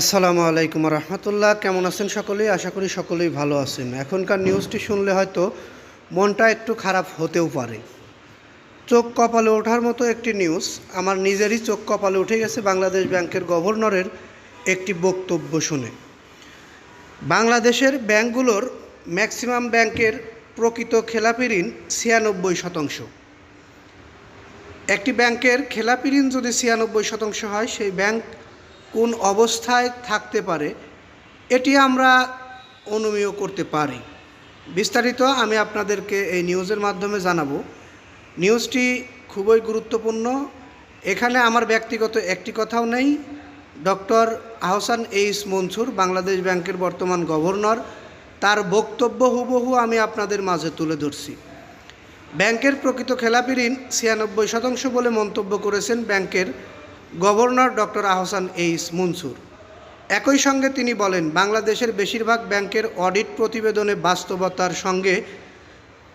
আসসালামু আলাইকুম রহমতুল্লাহ। কেমন আছেন সকলেই? আশা করি সকলেই ভালো আছেন। এখনকার নিউজটি শুনলে হয়তো মনটা একটু খারাপ হতেও পারে। চোখ কপালে ওঠার মতো একটি নিউজ আমার নিজেরই চোখ কপালে উঠে গেছে বাংলাদেশ ব্যাংকের গভর্নরের একটি বক্তব্য শুনে। বাংলাদেশের ব্যাংকগুলোর ম্যাক্সিমাম ব্যাংকের প্রকৃত খেলাপি ঋণ ছিয়ানব্বই শতাংশ। একটি ব্যাংকের খেলাপি ঋণ যদি ছিয়ানব্বই শতাংশ হয়, সেই ব্যাংক কোন অবস্থায় থাকতে পারে, এটি আমরা অনুমেয় করতে পারি। বিস্তারিত আমি আপনাদেরকে এই নিউজের মাধ্যমে জানাব। নিউজটি খুবই গুরুত্বপূর্ণ। এখানে আমার ব্যক্তিগত একটি কথাও নেই। ডক্টর আহসান এইস মনসুর, বাংলাদেশ ব্যাংকের বর্তমান গভর্নর, তার বক্তব্য হুবহু আমি আপনাদের মাঝে তুলে ধরছি। ব্যাংকের প্রকৃত খেলাপি ঋণ ছিয়ানব্বই শতাংশ বলে মন্তব্য করেছেন ব্যাংকের governor doctor Ahsan H Mansur. একই সঙ্গে তিনি বলেন, বাংলাদেশের বেশিরভাগ ব্যাংকের অডিট প্রতিবেদনে বাস্তবতার সঙ্গে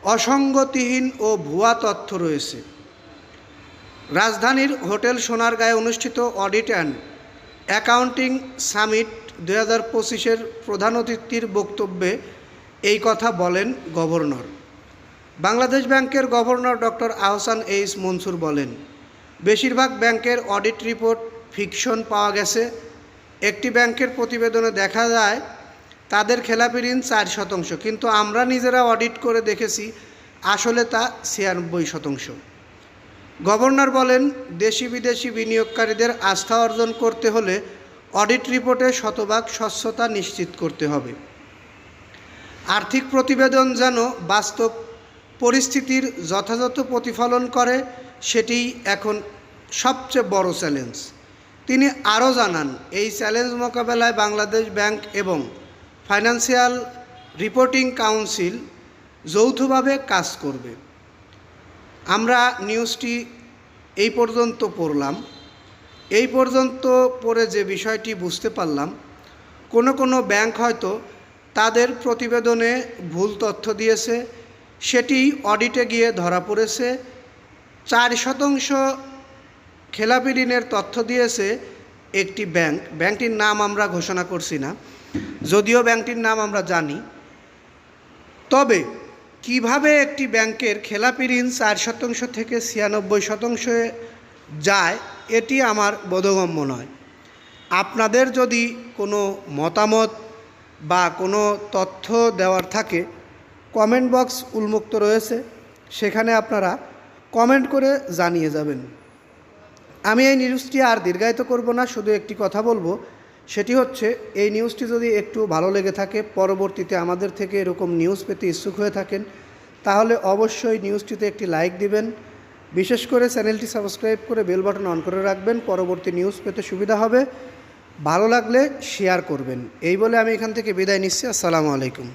অসঙ্গতিহীন ও ভুয়া তথ্য রয়েছে। রাজধানীর হোটেল সোনারগাঁয়ে অনুষ্ঠিত অডিট অ্যান্ড অ্যাকাউন্টিং সামিট দু হাজার পঁচিশের প্রধান অতিথির বক্তব্যে এই কথা বলেন গভর্নর। বাংলাদেশ ব্যাংকের governor doctor Ahsan H Mansur বলেন বেশিরভাগ ব্যাংকের অডিট রিপোর্ট ফিকশন পাওয়া গেছে। একটি ব্যাংকের প্রতিবেদনে দেখা যায়, তাদের খেলাপি ঋণ চার শতাংশ, কিন্তু আমরা নিজেরা অডিট করে দেখেছি, আসলে তা ছিয়ানব্বই শতাংশ। গভর্নর বলেন দেশি বিদেশি বিনিয়োগকারীদের আস্থা অর্জন করতে হলে অডিট রিপোর্টে শতভাগ স্বচ্ছতা নিশ্চিত করতে হবে। আর্থিক প্রতিবেদন যেন বাস্তব পরিস্থিতির যথাযথ প্রতিফলন করে সেটিই এখন সবচেয়ে বড় চ্যালেঞ্জ। তিনি আরও জানান, এই চ্যালেঞ্জ মোকাবেলায় বাংলাদেশ ব্যাংক এবং ফাইন্যান্সিয়াল রিপোর্টিং কাউন্সিল যৌথভাবে কাজ করবে। আমরা নিউজটি এই পর্যন্ত পড়লাম। এই পর্যন্ত পড়ে যে বিষয়টি বুঝতে পারলাম, কোনো কোনো ব্যাংক হয়তো তাদের প্রতিবেদনে ভুল তথ্য দিয়েছে সেটি অডিটে গিয়ে ধরা পড়েছে। চার শতাংশ খেলাপি ঋণের তথ্য দিয়েছে একটি ব্যাংক। ব্যাংকটির নাম আমরা ঘোষণা করছি না। যদিও ব্যাংকটির নাম আমরা জানি। তবে কীভাবে একটি ব্যাংকের খেলাপি ঋণ চার শতাংশ থেকে ছিয়ানব্বই শতাংশে যায়, এটি আমার বোধগম্য নয়। আপনাদের যদি কোনো মতামত বা কোনো তথ্য দেওয়ার থাকে, কমেন্ট বক্স উন্মুক্ত রয়েছে। সেখানে আপনারা কমেন্ট করে জানিয়ে যাবেন। আমি এই নিউজটি আর দীর্ঘায়িত করব না, শুধু একটি কথা বলব। সেটি হচ্ছে, এই নিউজটি যদি একটু ভালো লেগে থাকে, পরবর্তীতে আমাদের থেকে এরকম নিউজ পেতে ইচ্ছুক হয়ে থাকেন, তাহলে অবশ্যই নিউজটিতে একটি লাইক দিবেন। বিশেষ করে চ্যানেলটি সাবস্ক্রাইব করে বেল বাটন অন করে রাখবেন, পরবর্তী নিউজ পেতে সুবিধা হবে। ভালো লাগলে শেয়ার করবেন। এই বলে আমি এখান থেকে বিদায় নিচ্ছি। আসসালামু আলাইকুম।